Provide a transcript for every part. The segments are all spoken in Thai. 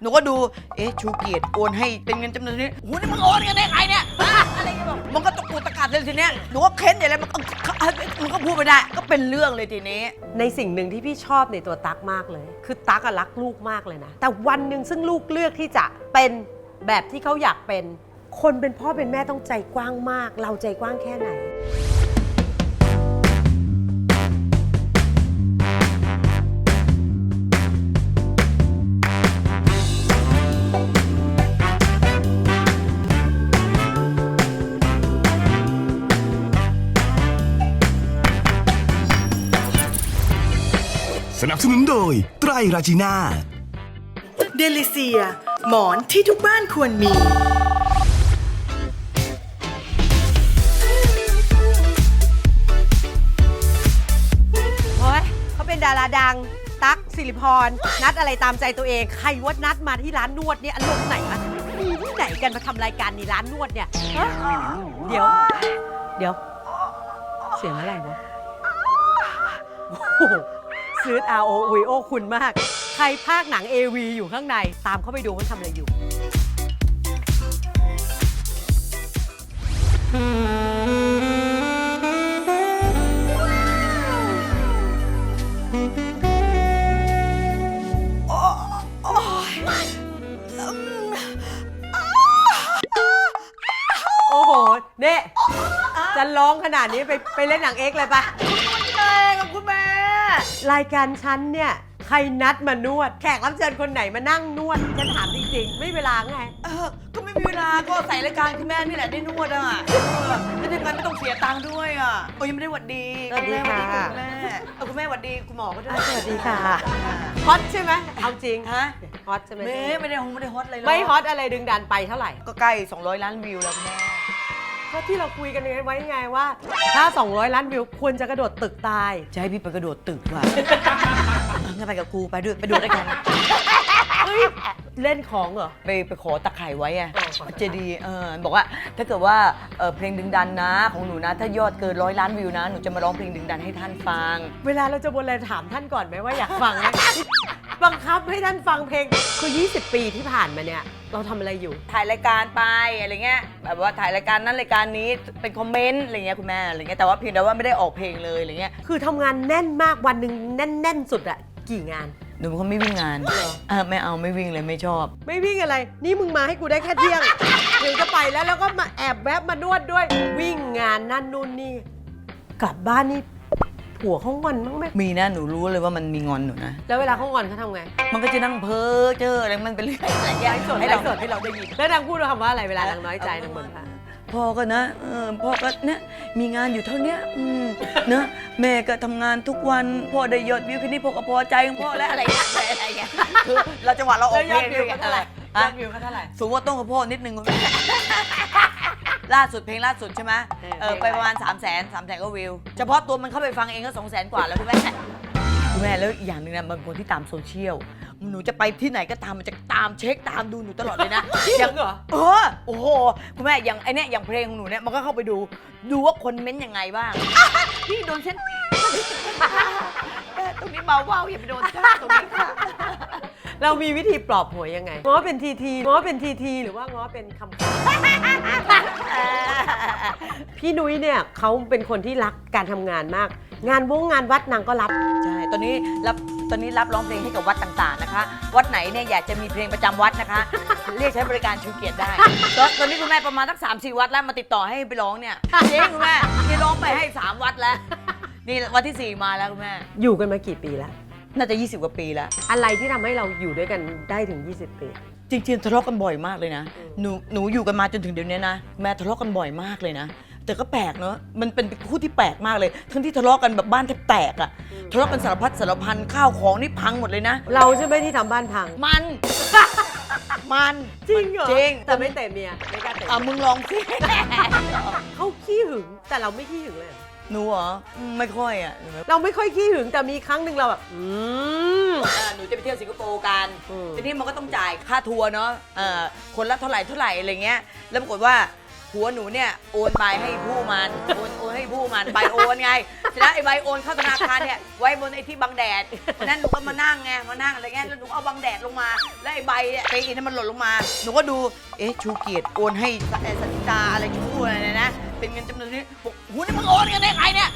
หนูก็ดู เอ๊ะ ชูเกียรติโอนให้เป็นเงินจำนวนนี้โอ้โหนี่มึงโอนกันได้ใครเนี่ยฮะอะไรเงี้ยบอกมันก็ตะกูตะกัดเลยทีเนี้ย หนูก็เค้นอย่างไรมันก็มันก็พูดไม่ได้ ก็เป็นเรื่องเลยทีนี้ ในสิ่งหนึ่งที่พี่ชอบในตัวตั๊กมากเลย คือตั๊กอะรักลูกมากเลยนะ แต่วันหนึ่งซึ่งลูกเลือกที่จะเป็นแบบที่เขาอยากเป็น คนเป็นพ่อเป็นแม่ต้องใจกว้างมาก เราใจกว้างแค่ไหน สนับสนุนโดย ไตรราจีน่า เดลิเซีย หมอนที่ทุกบ้านควรมี เฮ้ยเขาเป็นดาราดัง ตั๊กสิริพร นัดอะไรตามใจตัวเอง ใครว่านัดมาที่ร้านนวดเนี่ยอารมณ์ไหนวะมีที่ไหนกันมาทำรายการในร้านนวดเนี่ยฮะเดี๋ยว เดี๋ยว เสียงอะไรวะโอ้โห ซื้อ R O V O คุณมาก ใครภาคหนัง AV อยู่ข้างใน ตามเข้าไปดูว่าทำอะไรอยู่ โอ้โห เนี่ย จะร้องขนาดนี้ไปไปเล่นหนังเอ็กซ์เลยปะ รายการฉันเนี่ย ใครนัดมานวด แขกรับเชิญคนไหนมานั่งนวด ฉันถามจริงๆ ไม่เวลาไง เออก็ไม่มีเวลาก็ใส่รายการคุณแม่นี่แหละได้นวดอะเออแล้วที่สำคัญไม่ต้องเสียตังค์ด้วยอะโอ้ยยังไม่ได้หวัดดีสวัสดีณแม่ค่ะคุณแม่เออคุณแม่หวัดดีคุณหมอก็ด้วยอะสวัสดีค่ะ ฮอตใช่ไหม เอาจริงฮะฮอตใช่ไหมแม่ไม่ได้ฮงไม่ได้ฮอตเลยหรกไม่ฮอตอะไรดึงดันไปเท่าไหร่ ก็ใกล้ 200 ล้านวิวแล้วคุณแม่ ก็ที่เราคุยกันไว้ไงว่า ถ้า 200 ล้านวิวควรจะกระโดดตึกตาย จะให้พี่ไปกระโดดตึกว่ะเอางั้นไปกับกูไปด้วยไปดูด้วยกัน เฮ้ยเล่นของเหรอ ไปไปขอตะไคร่ไว้อะอ๋อขอเจดีย์เออบอกว่าถ้าเกิดว่าเอ่อเพลงดึงดันนะของหนูนะ ถ้ายอดเกินร้อยล้านวิวนะ หนูจะมาร้องเพลงดึงดันให้ท่านฟัง เวลาเราจะบนอะไรถามท่านก่อนไหมว่าอยากฟังไหม บังคับให้ท่านฟังเพลง คือ 20 ปีที่ผ่านมาเนี่ย เราทำอะไรอยู่ ถ่ายรายการไปอะไรเงี้ยแบบว่าถ่ายรายการนั้นรายการนี้เป็นคอมเมนต์อะไรเงี้ยคุณแม่อะไรเงี้ยแต่ว่าเพียงแต่ว่าไม่ได้ออกเพลงเลยอะไรเงี้ยคือทำงานแน่นมากวันหนึ่งแน่น ๆ สุดอะกี่งาน หนูเป็นคนไม่วิ่งงานเหรอเออไม่เอาไม่วิ่งเลยไม่ชอบ ไม่วิ่งอะไร นี่มึงมาให้กูได้แค่เที่ยง ถึงจะไปแล้วแล้วก็มาแอบแวบมานวดด้วย วิ่งงานนั่นนู่นนี่ กลับบ้านนี่ ผัวเขางอนมั้งไหมมีนะหนูรู้เลยว่ามันมีงอนหนูนะ แล้วเวลาเขางอนเขาทำไงมันก็จะนั่งเพ้อเจออะไรมันเป็นเรื่องอะไรเงี้ยไลฟ์สดให้ไลเราฟ์สดให้เราได้ยินแล้วนางพูดว่าคำว่าอะไรเวลานางน้อยใจนางบ่นว่าพ่อก็นะเออพ่อก็เนี่ยมีงานอยู่เท่าเนี้ยอืมเนอะแม่ก็ทำงานทุกวันพ่อได้ยอดวิวแค่นี้พ่อก็พอใจของพ่อแล้วอะไรเงี้ยอะไรเงี้ยคือเราจังหวะเราออกเพลงด้วยกันอะไร ยฮะอดวิวเขาเท่าไหร่ สูงกว่าต้องกับพ่อนิดนึงคุณแม่ล่าสุดเพลงล่าสุดใช่ไหมเออ เออเพไปลงอะไรประมาณ 3 0 0 0 0 0 3 0 0 0 0ก็วิว เฉพาะตัวมันเข้าไปฟังเองก็ 2 0 0 0 0 0 กว่าแล้วคุณแม่คุณแม่แล้วอีกอย่างหนึ่งนะบางคนที่ตามโซเชียล หนูจะไปที่ไหนก็ตามมันจะตามเช็คตามดูหนูตลอดเลยนะ จริงอย่างเหรอ เออโอ้โห คุณแม่อย่างไอเนี้ยอย่างเพลงของหนูเนี่ยมันก็เข้าไปดู ดูว่าคนเม้นต์ยังไงบ้าง พี่โดนเช่น ตรงนี้เบาเบาๆอย่าไปโดนจ้าตรงนี้ค่ะ เรามีวิธีปลอบผัวยังไง ง้อเป็นทีทีง้อเป็นทีทีหรือว่าง้อเป็นคำคำพี่นุ้ยเนี่ยเขาเป็นคนที่รักการทำงานมาก งานวงงานวัดนางก็รับ ใช่ตอนนี้รับตอนนี้รับร้องเพลงให้กับวัดต่างๆนะคะ วัดไหนเนี่ยอยากจะมีเพลงประจำวัดนะคะ เรียกใช้บริการชูเกียรติได้ตอนตอนนี้คุณแม่ประมาณสักสามสี่วัดแล้วมาติดต่อให้ไปร้องเนี่ยจริงคุณแม่นี่ร้องไปให้สามวัดแล้ว นี่วันที่สี่มาแล้วคุณแม่ อยู่กันมากี่ปีแล้ว น่าจะ 20 กว่าปีแล้ว อะไรที่ทำให้เราอยู่ด้วยกันได้ถึง 20 ปี จริงๆทะเลาะกันบ่อยมากเลยนะอืมหนูหนูอยู่กันมาจนถึงเดี๋ยวนี้นะ แม่ทะเลาะกันบ่อยมากเลยนะ แต่ก็แปลกเนอะมันเป็นคู่ที่แปลกมากเลย ทั้งที่ทะเลาะกันแบบบ้านแทบแตกอะทะเลาะกันสารพัดสารพันข้าวของนี่พังหมดเลยนะ เราใช่ไหมที่ทำบ้านพัง มัน มัน จริงเหรอจริง แต่ไม่เตะเมียไม่กล้าเตะอะมึงลองสิ เขาขี้หึงแต่เราไม่ขี้หึงเลยเหรอ หนูเหรออืมไม่ค่อยอะเราไม่ค่อยขี้หึงแต่มีครั้งหนึ่งเราแบบ อืม เออหนูจะไปเที่ยวสิงคโปร์กัน อืม ทีนี้มันก็ต้องจ่ายค่าทัวร์เนาะเออคนละเท่าไหร่เท่าไหร่อะไรเงี้ย แล้วปรากฏว่าผัวหนูเนี่ยโอนไปให้ผู้มัน โอนโอนให้ผู้มันไปโอนไงเสร็จแล้วไอ้ใบโอนเข้าธนาคารเนี่ยไว้บนไอ้ที่บังแดดวันนั้นหนูก็มานั่งไงมานั่งอะไรเงี้ยแล้วหนูเอาบังแดดลงมา แล้วไอ้ใบเนี่ยไปอินมันหล่นลงมา หนูก็ดูเอ๊ะชูเกียรติโอนให้สสันติตาอะไรชูอะไรเนี่ยนะ เป็นเงินจำนวนนี้บอกหูนี่มึงโอนกันได้ไงเนี่ย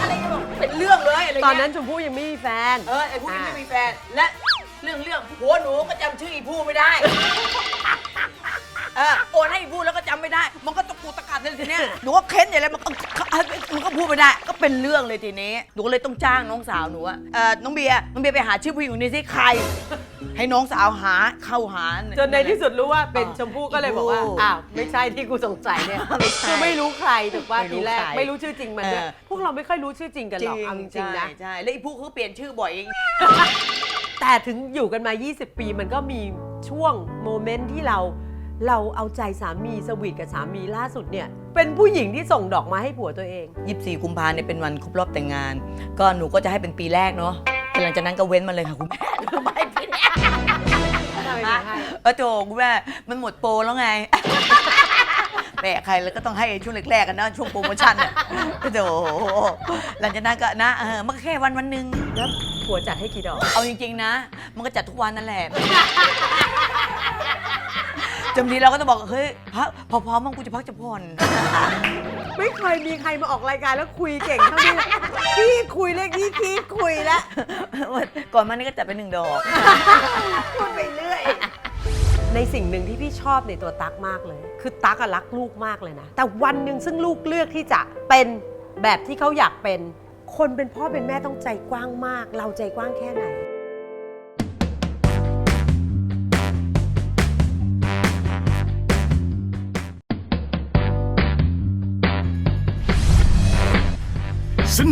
อะไรเงี้ยบอกเป็นเรื่องเลยอะไรตอนเงี้ยนั้นชมพู่ยังไม่มีแฟน เออไอ้ผู้นี้ไม่มีแฟนและเรื่องเรื่องผัวหนูก็จำชื่ออีผู้ไม่ได้เออโอนให้อีผู้แล้วก็จำไม่ได้ มันก็ตะกูตะกัดเลยทีเนี้ยหนูก็เค้นอย่างไรมันก็มันก็พูดไม่ได้ ก็เป็นเรื่องเลยทีนี้หนูก็เลยต้องจ้างน้องสาวหนูอะเออน้องเบียร์น้องเบียร์ไปหาชื่อผู้หญิงคนนี้สิใคร ให้น้องสาวหาเข้าหา จนในที่สุดรู้ว่าเป็นอ่าชมพู่ก็เลยบอกว่าอีกอ้าวไม่ใช่ที่กูสงสัยเนี่ยไม่ใช่คือไม่รู้ใครถูกป่ะไม่รู้ทีแรกใครไม่รู้ชื่อจริงมันด้วยเออ พวกเราไม่ค่อยรู้ชื่อจริงกันหรอกเอาจริงๆนะ ใช่ใช่แล้วอีผู้เขาเปลี่ยนชื่อบ่อยเอง แต่ถึงอยู่กันมา 20 ปีมันก็มีช่วงโมเมนต์ที่เราเราเอาใจสามีสวีทกับสามีล่าสุดเนี่ย เป็นผู้หญิงที่ส่งดอกไม้ให้ผัวตัวเอง 24 กุมภาเนี่ยเป็นวันครบรอบแต่งงาน ก็หนูก็จะให้เป็นปีแรกเนาะแต่ หลังจากนั้นก็เว้นมาเลยค่ะคุณแม่ทำไมปีแรกทำไมไม่ให้เออโจคุณแม่มันหมดโปรแล้วไงแบกใครแล้วก็ต้องให้ช่วงแรกๆกันนะช่วงโปรโมชั่นอะโจหลังจากนั้นก็นะเออมันก็แค่วันวันหนึ่งแล้วผัวจัดให้กี่ดอก เอาจริงๆนะ มันก็จัดทุกวันนั่นแหละ จำทีเราก็จะบอกเฮ้ยพักพอพร้อมมั้งกูจะพักจะผ่อน ไม่เคยมีใครมาออกรายการแล้วคุยเก่งเท่านี้ขี้คุยเลขที่ขี้คุยแล้วก่อนมานี่ก็จัดไปหนึ่งดอก พูดไปเรื่อย ในสิ่งหนึ่งที่พี่ชอบในตัวตั๊กมากเลย คือตั๊กอะรักลูกมากเลยนะ แต่วันหนึ่งซึ่งลูกเลือกที่จะเป็นแบบที่เขาอยากเป็น คนเป็นพ่อเป็นแม่ต้องใจกว้างมาก เราใจกว้างแค่ไหน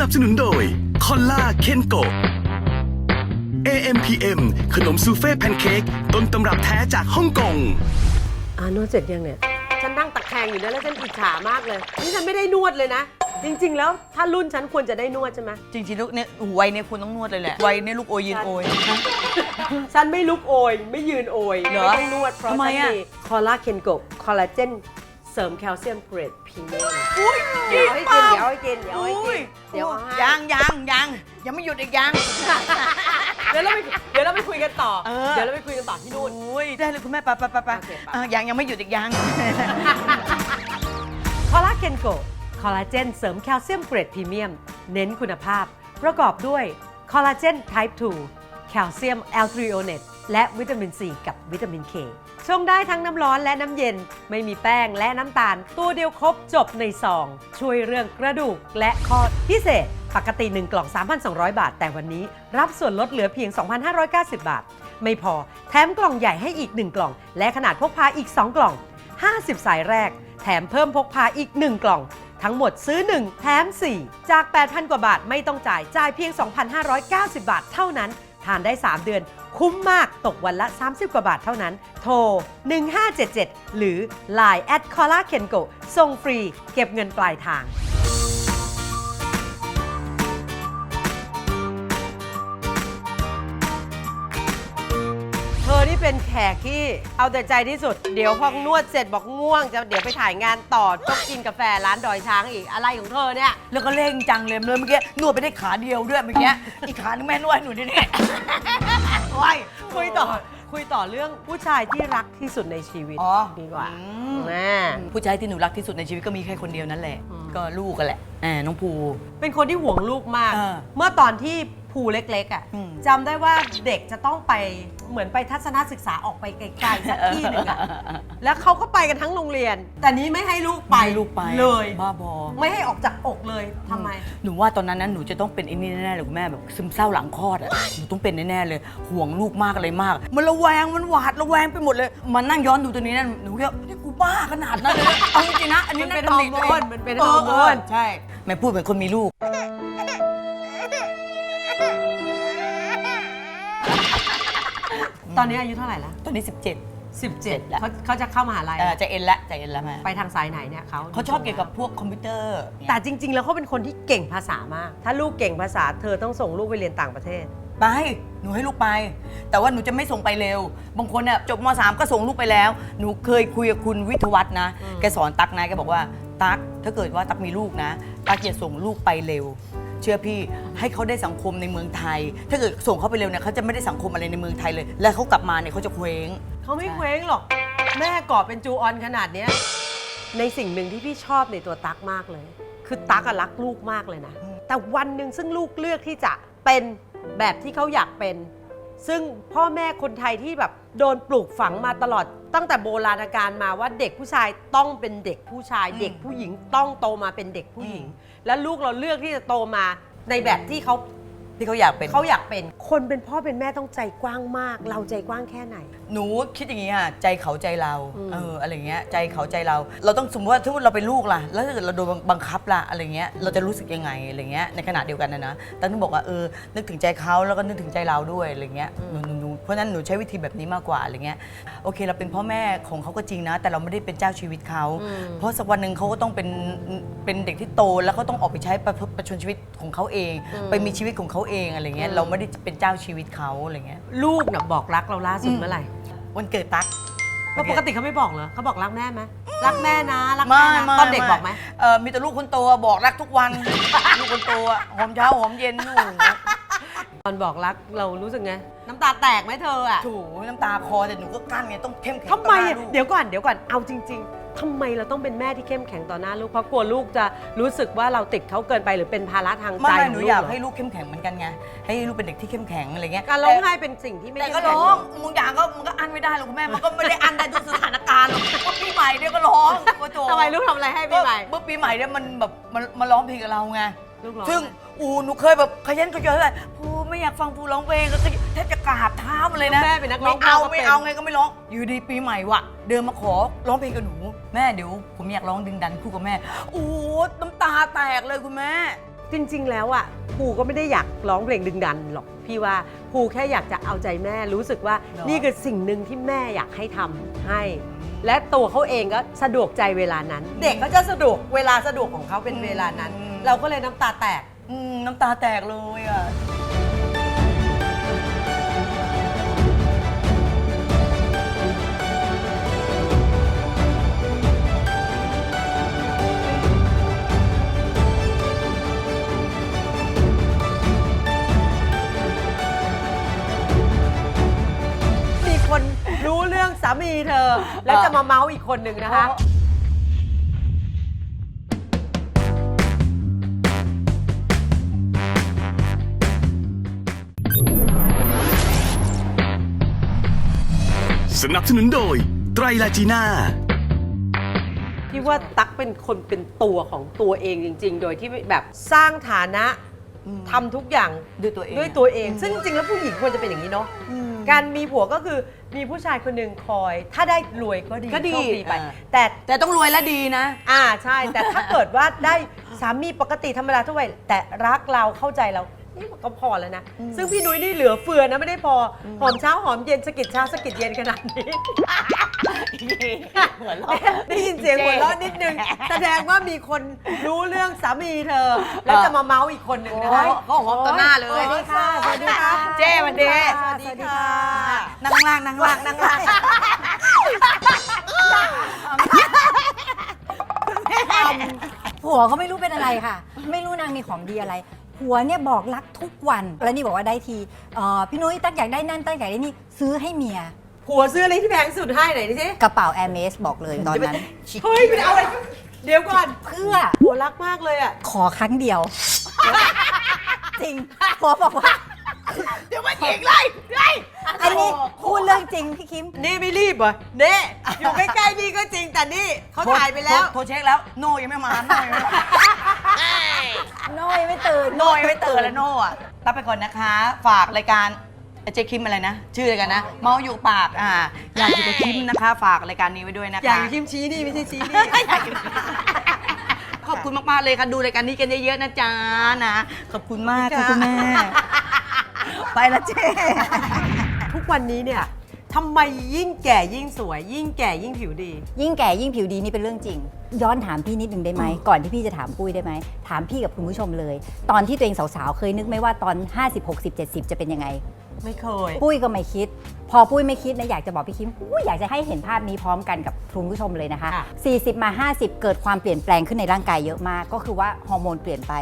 นับสนุนโดยคอลล่าเคนโก AMPM ขนมซูเฟ่แพนเค้กต้นตำรับแท้จากฮ่องกงอ่านวดเสร็จยังเนี่ย ฉันนั่งตะแคงอยู่นะแล้วฉันอิจฉามากเลย นี่ฉันไม่ได้นวดเลยนะ จริง ๆ แล้วถ้ารุ่นฉันควรจะได้นวดใช่ไหมจริงๆลูกเนี่ยวัยเนี่ยคุณต้องนวดเลยแหละวัยเนี่ยลูกโอยยืนโอย ฉันไม่ลุกโอย ไม่ยืนโอย เหรอไม่ต้องนวดเพราะทำไมฉันอะ มีคอลลาเคนโกคอลลาเจน เสริมแคลเซียมเกรดพรีเมียมอุ้ยเดี๋ยวให้กินเดี๋ยวให้กินเดี๋ยวให้กินเดี๋ยวเอาให้ยังยังยังยังไม่หยุดอีกยังเดี๋ยวเราไปเดี๋ยวเราไปคุยกันต่อเออเดี๋ยวเราไปคุยกันต่อที่นู่นอุ้ยได้เลยคุณแม่ไปไปไปไปโอเคไปอะยังยังไม่หยุดอีกยังคอลลาเคนโกคอลลาเจนเสริมแคลเซียมเกรดพรีเมียม เน้นคุณภาพ ประกอบด้วยคอลลาเจน type 2แคลเซียมแอลทริโอเนตและวิตามินซีกับวิตามินเค ชงได้ทั้งน้ำร้อนและน้ำเย็น ไม่มีแป้งและน้ำตาล ตัวเดียวครบจบในซอง ช่วยเรื่องกระดูกและข้อพิเศษ ปกติ 1 กล่อง 3,200 บาท แต่วันนี้รับส่วนลดเหลือเพียง 2,590 บาท ไม่พอ แถมกล่องใหญ่ให้อีก 1 กล่อง และขนาดพกพาอีก 2 กล่อง 50 สายแรก แถมเพิ่มพกพาอีก 1 กล่อง ทั้งหมดซื้อ 1 แถม 4 จาก 8,000 กว่าบาทไม่ต้องจ่าย จ่ายเพียง 2,590 บาท เท่านั้น ทานได้ 3 เดือน คุ้มมากตกวันละ 30 กว่าบาทเท่านั้น โทร 1577 หรือ Line at c o l a k e n g o ส่งฟรี เก็บเงินปลายทาง เธอนี่เป็นแขกที่เอาแต่ใจที่สุด เดี๋ยวพอนวดเสร็จบอกง่วงจะเดี๋ยวไปถ่ายงานต่อต้องกินกาแฟร้านดอยช้างอีกอะไรของเธอเนี่ย แล้วก็เร่งจังเลยเลยเมื่อกี้นวดไปได้ขาเดียวด้วยเมื่อกี้อีกขานึงแม่นวดให้หนูนี่นี่โอ้ยคุยต่อคุยต่อเรื่องผู้ชายที่รักที่สุดในชีวิตอ๋อดีกว่าอืมแม่ผู้ชายที่หนูรักที่สุดในชีวิตก็มีแค่คนเดียวนั่นแหละอืมก็ลูกกันแหละแหมน้องภู เป็นคนที่ห่วงลูกมาก เออ เมื่อตอนที่ ภูเล็กๆอะอืม จำได้ว่าเด็กจะต้องไปเหมือนไปทัศนศึกษาออกไปไกลๆสักที่หนึ่งอะแล้วเขาก็ไปกันทั้งโรงเรียน แต่นี้ไม่ให้ลูกไปไปลูกไปเลย บ้าบอไม่ให้ออกจากอกเลยทำไม หนูว่าตอนนั้นนะหนูจะต้องเป็นไอ้นี่แน่ๆเลยคุณแม่แบบซึมเศร้าหลังคลอดอะหนูต้องเป็นแน่ๆเลย ห่วงลูกมากอะไรมาก มันระแวงมันหวาดระแวงไปหมดเลยมานั่งย้อนดูตัวนี้นะหนูก็นี่กูบ้าขนาดนั้นเลยนะเอาจริงๆนะอันนี้มันเป็นาตำหตัวฮอร์โมนงมันเป็นออฮอร์โมนเใช่แม่พูดเหมือนคนมีลูก ตอนนี้อายุเท่าไหร่ละตอนนี้ 17 17แล้วเขาเขาจะเข้ามหาลัยเออจะเอ็นละจะเอ็นละแม่ไปทางสายไหนเนี่ยเขาเขาชอบเกี่ยวกับพวกคอมพิวเตอร์แต่จริง ๆ แล้วเขาเป็นคนที่เก่งภาษามาก ถ้าลูกเก่งภาษาเธอต้องส่งลูกไปเรียนต่างประเทศ ไป หนูให้ลูกไป แต่ว่าหนูจะไม่ส่งไปเร็ว บางคนเนี่ยจบม .3 ก็ส่งลูกไปแล้ว หนูเคยคุยกับคุณวิทยวัฒน์นะแกสอนตักนะ แกบอกว่า ตักถ้าเกิดว่าตักมีลูกนะ ตักอย่าส่งลูกไปเร็ว เชื่อพี่ให้เขาได้สังคมในเมืองไทย ถ้าเกิดส่งเขาไปเร็วเนี่ยเขาจะไม่ได้สังคมอะไรในเมืองไทยเลย แล้วเขากลับมาเนี่ยเขาจะเคว้ง เขาไม่เคว้งหรอก แม่ก่อเป็นจูออนขนาดเนี้ยในสิ่งหนึ่งที่พี่ชอบในตัวตั๊กมากเลย คือตั๊กอะรักลูกมากเลยนะ แต่วันหนึ่งซึ่งลูกเลือกที่จะเป็นแบบที่เขาอยากเป็น ซึ่งพ่อแม่คนไทยที่แบบโดนปลูกฝังมาตลอดตั้งแต่โบราณกาลมาว่าเด็กผู้ชายต้องเป็นเด็กผู้ชาย เด็กผู้หญิงต้องโตมาเป็นเด็กผู้หญิง แล้วลูกเราเลือกที่จะโตมาในแบบที่เขาที่เขาอยากเป็น เขาอยากเป็น คนเป็นพ่อเป็นแม่ต้องใจกว้างมาก เราใจกว้างแค่ไหน หนูคิดอย่างนี้ค่ะใจเขาใจเราอืมเอออะไรเงี้ยใจเขาใจเรา เราต้องสมมติว่าถ้าเราเป็นลูกล่ะ แล้วถ้าเกิดเราโดนบังคับล่ะอะไรเงี้ยเราจะรู้สึกยังไงอะไรเงี้ยในขณะเดียวกันนะนะแต่ต้องบอกว่าเออนึกถึงใจเขาแล้วก็นึกถึงใจเราด้วยอะไรเงี้ยหนูหนูหนู เพราะฉะนั้นหนูใช้วิธีแบบนี้มากกว่าอะไรเงี้ยโอเค เราเป็นพ่อแม่ของเขาก็จริงนะ แต่เราไม่ได้เป็นเจ้าชีวิตเขาอืมเพราะสักวันหนึ่งเขาก็ต้องเป็นเป็นเด็กที่โตแล้วเขาต้องออกไปใช้ประพฤติประชนชีวิตของเขาเอง ไปมีชีวิตของเขาเองอะไรเงี้ยเราไม่ได้เป็นเจ้าชีวิตเขาอะไรเงี้ยลูกน่ะบอกรักเราล่าสุดอืมเมื่อไหร่วันเกิดตั๊กเพราะปกติเขาไม่บอกเหรอเขาบอกรักแม่ไหมรักแม่นะรักไม่แม่นะไม่ตอนเด็กบอกไหมเออมีแต่ลูกคนโตอะบอกรักทุกวัน ลูกคนโตอะหอมเช้าหอมเย็นนู่น ตอนบอกรักเรารู้สึกไงน้ำตาแตกไหมเธออะถูน้ำตาคอแต่หนูก็กั้นไงต้องเข้มแข็งทำไมต่อหอะน้าลูก เดี๋ยวก่อนเดี๋ยวก่อนเอาจริง ๆทำไมเราต้องเป็นแม่ที่เข้มแข็งต่อหน้าลูกเพราะกลัวลูกจะรู้สึกว่าเราติดเขาเกินไปหรือเป็นภาระทางใจไม่ไม่ขหองนูลูกอยากเหรอให้ลูกเข้มแข็งเหมือนกันไง ให้ลูกเป็นเด็กที่เข้มแข็งอะไรเงี้ยการร้องไห้เป็นสิ่งที่ไม่แต่เข้มก็แข็ร้องมึงอยากก็มึงก็อั้นไม่ได้หรอกคุณแม่ มันก็ไม่ได้อั้นได้ทุกสถานการณ์หรอกก็ปีใหม่เนี่ยก็ร้องโอ้โหทำไมลูกทำอะไรให้พี่ใหม่เมื่อปีใหม่เนี่ยมันแบบมันมาร้องเพลงกับเราไง ลูกร้องซึ่งอูหนูเคยแบบขยันขยอเลยพู ไม่อยากฟังพูร้องเพลงแล้วก็แทบจะกราบเท้ามันเลยนะแม่เป็นนักร้องไม่เอาก็เป็นไม่เอาไงก็ไม่ร้อง อยู่ดีปีใหม่วะเดินมาขอร้องเพลงกับหนู แม่เดี๋ยวผมอยากร้องดึงดันคู่กับแม่ โอ้น้ำตาแตกเลยคุณแม่ จริง ๆ แล้วอะภูก็ไม่ได้อยากร้องเพลงดึงดันหรอก พี่ว่าภูแค่อยากจะเอาใจแม่รู้สึกว่าเนอะนี่คือสิ่งหนึ่งที่แม่อยากให้ทำให้ และตัวเขาเองก็สะดวกใจเวลานั้น เด็กเขาจะสะดวกเวลาสะดวกของเขาเป็นเวลานั้น เราก็เลยน้ำตาแตก อืมน้ำตาแตกเลยอะ คนรู้เรื่องสามีเธอ แล้วจะมาเมาส์อีกคนหนึ่งนะคะ สนับสนุนโดย ไตรลาจีน่าพี่ว่าตั๊กเป็นคนเป็นตัวของตัวเองจริง ๆ โดยที่แบบสร้างฐานะอืมทำทุกอย่างด้วยตัวเองด้วยตัวเอง ซึ่งจริงๆแล้วผู้หญิงควรจะเป็นอย่างนี้เนาะอืมการมีผัวก็คือ มีผู้ชายคนหนึ่งคอย ถ้าได้รวยก็ดีก็ดีโชคดีไป อ่า แต่ แต่ต้องรวยและดีนะ อ่าใช่ แต่ถ้าเกิดว่าได้สามีปกติธรรมดาทั่วไปแต่รักเราเข้าใจเรา นี่มันก็พอแล้วนะอืมซึ่งพี่นุ้ยนี่เหลือเฟือนะไม่ได้พออหอมเช้าหอมเย็นสะกิดเช้าสะกิดเย็นขนาดนี้ หัวเราะ ได้ยินเสียงหัวเราะนิดนึง แสดงว่ามีคนรู้เรื่องสามีเธอ แล้วจะมาเมาส์อีกคนหนึ่งนะคะโอ้โหเขาหอมต่อหน้าเลย สวัสดีค่ะ สวัสดีค่ะเจ้สวัสดีสวัสดีค่ะนั่งล่างนั่งล่างนั่งล่างผัวเขาไม่รู้เป็นอะไรค่ะ ไม่รู้นางมีของดีอะไร ผัวเนี่ยบอกรักทุกวัน แล้วนี่บอกว่าได้ทีเอ่อพี่นุ้ยตั้งอยากได้นั่นตั้งอยากได้นี่ซื้อให้เมียผัวซื้ออะไรที่แพงที่สุดให้หน่อยดิสิกระเป๋าแอร์เมสบอกเลยตอนนั้นเฮ้ยไปเอาอะไรเดี๋ยวก่อนเพื่อผัวรักมากเลยอะ ขอครั้งเดียว จริงผัวบอกว่า เดี๋ยวมาอีกเลยไล่อันนี้พูดเรื่องจริงพี่คิม นี่ไม่รีบเหรอเน่อยู่ใกล้ๆนี่ก็จริงแต่นี่เขาถ่ายไปแล้ว โทรเช็คแล้ว โนยังไม่มาโนยังไม่มา น้อยไม่ตื่นโนยังไม่ตื่นแล้วโนอะรับไปก่อนนะคะ ฝากรายการเจ๊คิมอะไรนะ ชื่ออะไรกันนะ เมาอยู่ปากอ่าอยากอยู่กับคิมนะคะ ฝากรายการนี้ไว้ด้วยนะคะ อย่างคิมชี้นี่ไม่ใช่ชี้นี่ขอบคุณมาก ๆ เลยค่ะ ดูรายการนี้กันเยอะ ๆ นะจ๊ะนะ ขอบคุณมากค่ะคุณแม่ ไปละเจ๊ทุกวันนี้เนี่ย ทำไมยิ่งแก่ยิ่งสวย ยิ่งแก่ยิ่งผิวดี ยิ่งแก่ยิ่งผิวดีนี่เป็นเรื่องจริง ย้อนถามพี่นิดนึงได้ไหม ก่อนที่พี่จะถามปุ้ยได้ไหม ถามพี่กับคุณผู้ชมเลย ตอนที่ตัวเองสาวๆ เคยนึกไหมว่าตอน 50 60 70 จะเป็นยังไง ไม่เคย ปุ้ยก็ไม่คิด พอปุ้ยไม่คิดนะอยากจะบอกพี่คิมปุ้ยอยากจะให้เห็นภาพนี้พร้อมกันกับคุณผู้ชมเลยนะคะ ค่ะ 40 มา 50 เกิดความเปลี่ยนแปลงขึ้นในร่างกายเยอะมาก ก็คือว่าฮอร์โมนเปลี่ยนไป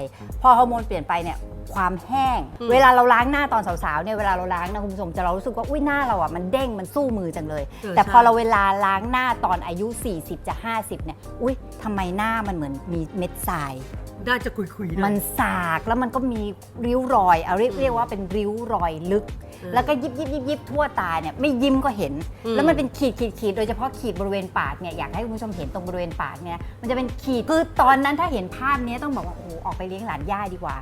พอฮอร์โมนเปลี่ยนไปเนี่ย ความแห้ง เวลาเราล้างหน้าตอนสาวๆเนี่ยเวลาเราล้างนะคุณผู้ชมจะเรารู้สึกว่าอุ้ยหน้าเราอะมันเด้งมันสู้มือจังเลย เออแต่ใช่พอเราเวลาล้างหน้าตอนอายุ 40จะ50เนี่ยอุ้ยทำไมหน้ามันเหมือนมีเม็ดทราย น่าจะคุยคุยๆมันสากแล้วมันก็มีริ้วรอยเอาเรียกเรียกว่าเป็นริ้วรอยลึก อืมแล้วก็ยิบยิบยิบยิบทั่วตาเนี่ยไม่ยิ้มก็เห็น อืม แล้วมันเป็นขีดขีดขีดโดยเฉพาะขีดบริเวณปากเนี่ยอยากให้คุณผู้ชมเห็นตรงบริเวณปากเนี่ยมันจะเป็นขีดคือตอนนั้นถ้าเห็นภาพเนี้ยต้องบอกว่าโอ้โหออกไปเลี้ยงหลานย่าดีกว่า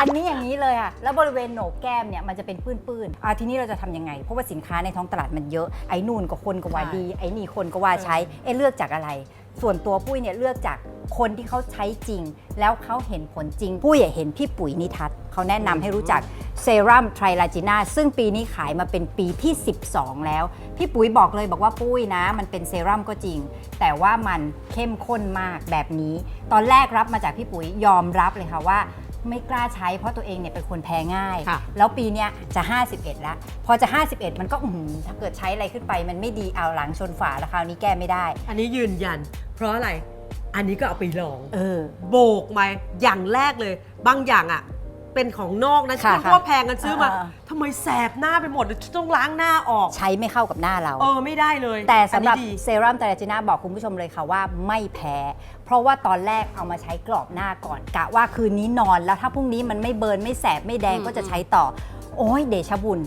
อันนี้อย่างนี้เลยอะแล้วบริเวณโหนกแก้มเนี่ยมันจะเป็นปื้นๆอะทีนี้เราจะทำยังไง เพราะว่าสินค้าในท้องตลาดมันเยอะ ไอ้นู่นก็คนก็ว่าดี ไอ้นี่คนก็ว่าใช้ เอ๊ะเลือกจากอะไร ส่วนตัวปุ้ยเนี่ยเลือกจากคนที่เขาใช้จริง แล้วเขาเห็นผลจริง ปุ้ยอะเห็นพี่ปุ๋ยนิทัศน์เขาแนะนำให้รู้จักเซรั่มไทรลาจิน่าซึ่งปีนี้ขายมาเป็นปีที่ 12 แล้ว พี่ปุ๋ยบอกเลยบอกว่าปุ้ยนะ มันเป็นเซรั่มก็จริง แต่ว่ามันเข้มข้นมากแบบนี้ ตอนแรกรับมาจากพี่ปุ๋ยยอมรับเลยค่ะว่า ไม่กล้าใช้เพราะตัวเองเนี่ยเป็นคนแพ้ง่าย ค่ะ แล้วปีเนี้ยจะ 51 แล้ว พอจะ 51 มันก็อื้อหือถ้าเกิดใช้อะไรขึ้นไป มันไม่ดีเอาหลังชนฝาแล้วคราวนี้แก้ไม่ได้ อันนี้ยืนยัน เพราะอะไร อันนี้ก็เอาไปลอง เออ โบกมาอย่างแรกเลย บางอย่างอะ เป็นของนอกนะค่ะที่ว่าแพงกันซื้อมาเออทำไมแสบหน้าไปหมดเลยต้องล้างหน้าออก ใช้ไม่เข้ากับหน้าเรา เออไม่ได้เลยแต่สำหรับอันนี้ดี เซรั่มไตรจิน่าบอกคุณผู้ชมเลยค่ะว่าไม่แพ้ เพราะว่าตอนแรกเอามาใช้กรอบหน้าก่อนกะว่าคืนนี้นอนแล้วถ้าพรุ่งนี้มันไม่เบิร์นไม่แสบไม่แดงอืม ก็จะใช้ต่อ โอ้ยเดชะบุญ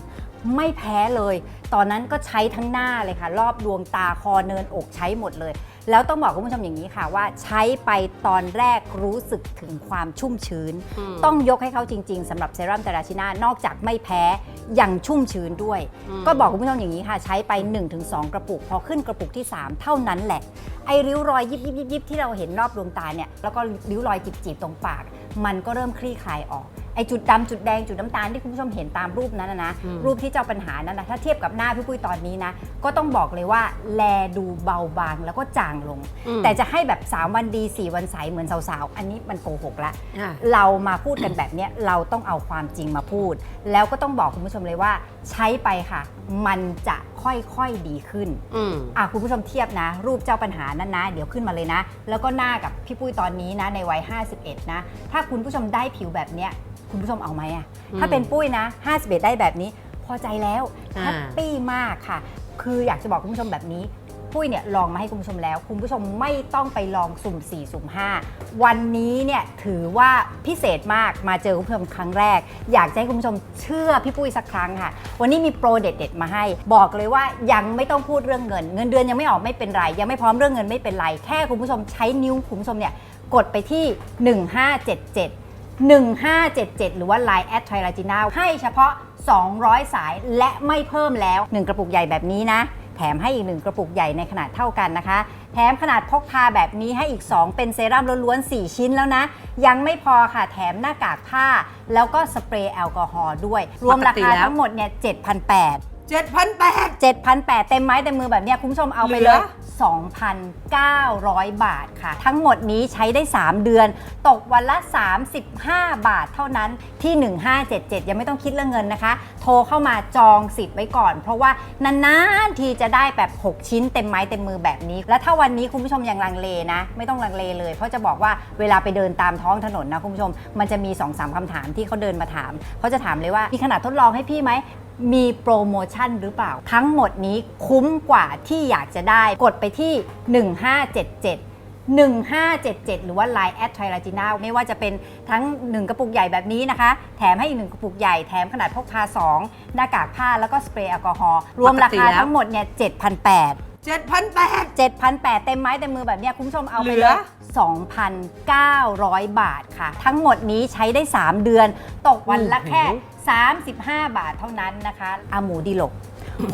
ไม่แพ้เลย ตอนนั้นก็ใช้ทั้งหน้าเลยค่ะ รอบดวงตาคอเนินอกใช้หมดเลย แล้วต้องบอกคุณผู้ชมอย่างนี้ค่ะว่าใช้ไปตอนแรกรู้สึกถึงความชุ่มชื้นมต้องยกให้เขาจริง ๆสำหรับเซรั่มเตราชิน่านอกจากไม่แพ้ยังชุ่มชื้นด้วยอืมก็บอกคุณผู้ชมอย่างนี้ค่ะ ใช้ไป 1-2 กระปุก พอขึ้นกระปุกที่ 3 เท่านั้นแหละ ไอ้ริ้วรอยยิบยิบยิบยิบที่เราเห็นรอบดวงตาเนี่ยแล้วก็ริ้วรอยจีบๆตรงปาก มันก็เริ่มคลี่คลายออก ไอ้จุดดำจุดแดงจุดน้ำตาลที่คุณผู้ชมเห็นตามรูปนั้นนะนะอืม รูปที่เจ้าปัญหานั้นนะถ้าเทียบกับหน้าพี่ปุ้ยตอนนี้นะ ก็ต้องบอกเลยว่าแลดูเบาบางแล้วก็จางลง อืมแต่จะให้แบบ 3 วันดี 4 วันใสเหมือนสาวๆ อันนี้มันโกหกละ อะ เรามาพูดกันแบบเนี้ยเราต้องเอาความจริงมาพูด แล้วก็ต้องบอกคุณผู้ชมเลยว่า ใช้ไปค่ะ มันจะ ค่อยๆดีขึ้นอืมอะคุณผู้ชมเทียบนะ รูปเจ้าปัญหานั้นนะ เดี๋ยวขึ้นมาเลยนะ แล้วก็หน้ากับพี่ปุ้ยตอนนี้นะในวัย 51 นะ ถ้าคุณผู้ชมได้ผิวแบบเนี้ยคุณผู้ชมเอาไหมอะอืมถ้าเป็นปุ้ยนะ 51 ได้แบบนี้ พอใจแล้วอ่าแฮปปี้มากค่ะ คืออยากจะบอกคุณผู้ชมแบบนี้ ปุ้ยเนี่ยลองมาให้คุณผู้ชมแล้ว คุณผู้ชมไม่ต้องไปลองสุ่ม 4 สุ่ม 5 วันนี้เนี่ยถือว่าพิเศษมากมาเจอคุณผู้ชมครั้งแรก อยากจะให้คุณผู้ชมเชื่อพี่ปุ้ยสักครั้งค่ะ วันนี้มีโปรเด็ดๆมาให้ บอกเลยว่ายังไม่ต้องพูดเรื่องเงิน เงินเดือนยังไม่ออกไม่เป็นไร ยังไม่พร้อมเรื่องเงินไม่เป็นไร แค่คุณผู้ชมใช้นิ้วคุณผู้ชมเนี่ยกดไปที่ 1577 1577 หรือว่า Line แอดไทร a จินาให้เฉพาะ 200 สายและไม่เพิ่มแล้ว 1 กระปุกใหญ่แบบนี้นะ แถมให้อีกหนึ่งกระปุกใหญ่ในขนาดเท่ากันนะคะ แถมขนาดพกพาแบบนี้ให้อีก 2 เป็นเซรั่มล้วนๆ 4 ชิ้นแล้วนะ ยังไม่พอค่ะแถมหน้ากากผ้า แล้วก็สเปรย์แอลกอฮอล์ด้วย รวมราคาทั้งหมดเนี่ย7,800 เจ็ดพันแปด 7,800 เต็มไม้เต็มมือแบบเนี้ยคุณผู้ชมเอาไปเหลืเลอ ย 2,900 บาทค่ะ ทั้งหมดนี้ใช้ได้ 3 เดือน ตกวันละ 35 บาทเท่านั้นที่ 1577 ยังไม่ต้องคิดเรื่องเงินนะคะ โทรเข้ามาจองสิทธิ์ไว้ก่อน เพราะว่านานๆทีจะได้แบบ 6 ชิ้นเต็มไม้เต็มมือแบบนี้ แล้วถ้าวันนี้คุณผู้ชมยังลังเลนะ ไม่ต้องลังเลเลย เพราะจะบอกว่าเวลาไปเดินตามท้องถนนนะคุณผู้ชม มันจะมี2-3คำถามที่เขาเดินมาถามเขาจะถามเลยว่ามีขนาดทดลองให้พี่ไหม มีโปรโมชั่นหรือเปล่า ทั้งหมดนี้คุ้มกว่าที่อยากจะได้กดไปที่ 1577 1577 หรือว่า Line แอดไทร a จินาไม่ว่าจะเป็นทั้ง 1 กระปุกใหญ่แบบนี้นะคะ แถมให้อีก 1 กระปุกใหญ่ แถมขนาดพกพา 2 หน้ากากผ้าแล้วก็สเปรย์แอลกอฮอล์รวมราคาทั้งหมดเนี่ย7,800เจ็ดพันแปด7,800 เต็มไม้เต็มมือแบบเนี้ยคุณผู้ชมเอาไปเหลืเลอย2,900 บาทค่ะ ทั้งหมดนี้ใช้ได้ 3 เดือน ตกวันละแค่ 35 บาทเท่านั้นนะคะอาหมูดีหลก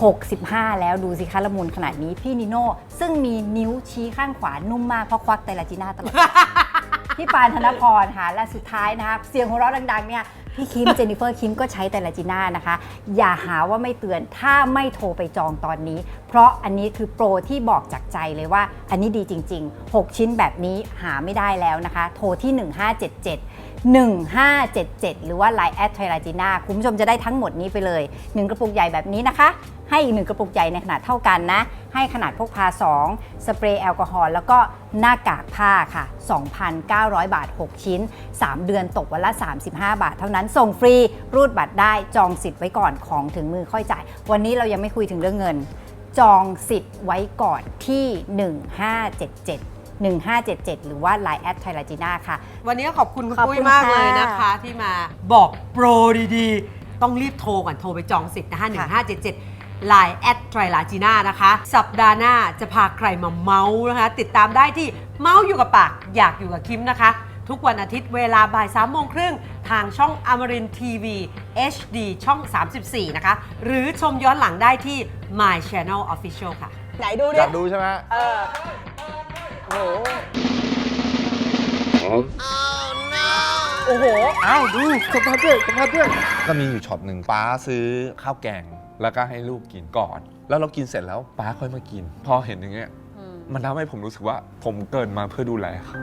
65 แล้วดูสิคะละมุนขนาดนี้พี่นิโน่ซึ่งมีนิ้วชี้ข้างขวานุ่มมากเพราะควักไตรลาจีน่าตลอด พี่ปานธนพรค่ะและสุดท้ายนะคะเสียงของเราะดังๆเนี่ยพี่คิมเจนนิเฟอร์คิมก็ใช้แต่ละจีน่านะคะ อย่าหาว่าไม่เตือนถ้าไม่โทรไปจองตอนนี้ เพราะอันนี้คือโปรที่บอกจากใจเลยว่า อันนี้ดีจริง ๆ 6 ชิ้นแบบนี้หาไม่ได้แล้วนะคะ โทรที่ 1577 1577 หรือว่า Line แอดไทราจีน่าคุณผู้ชมจะได้ทั้งหมดนี้ไปเลย 1 กระปุกใหญ่แบบนี้นะคะ ให้อีก1กระปุกใหญ่ในขนาดเท่ากันนะ ให้ขนาดพกพา 2 สเปรย์แอลกอฮอล์แล้วก็หน้ากากผ้าค่ะ 2,900 บาท 6 ชิ้น 3 เดือนตกวันละ 35 บาท เท่านั้นส่งฟรีรูดบัตรได้จองสิทธิ์ไว้ก่อนของถึงมือค่อยจ่าย วันนี้เรายังไม่คุยถึงเรื่องเงิน จองสิทธิ์ไว้ก่อนที่ 1577 1577 หรือว่า Line แอดไทราจีน่าค่ะ วันนี้ขอบคุณคุณขอบปุ้ยคุณมากค่ะเลยนะคะที่มาบอกโปรดีๆ ต้องรีบโทรก่อนโทรไปจองสิทธิ์นะคะ1577 Line แอดไทรลาจีน่านะคะ สัปดาห์หน้าจะพาใครมาเมาส์นะคะ ติดตามได้ที่เมาส์อยู่กับปาก อยากอยู่กับคิมนะคะ ทุกวันอาทิตย์เวลาบ่าย3ามโมงครึ่งทางช่องอมรินทีวี HD ช่อง 34 นะคะ หรือชมย้อนหลังได้ที่ My Channel Official ค่ะ ไหนดูดิ อยากดูใช่ไหม เออ โอ้โหโอ้โห อ้าวดูสัมภาษณ์ด้วยสัมภาษณ์ด้วย ก็มีอยู่ช็อตหนึ่งป้าซื้อข้าวแกง แล้วก็ให้ลูกกินก่อน แล้วเรากินเสร็จแล้วป้าค่อยมากิน พอเห็นอย่างเงี้ย มันทำให้ผมรู้สึกว่าผมเกิดมาเพื่อดูแลเขา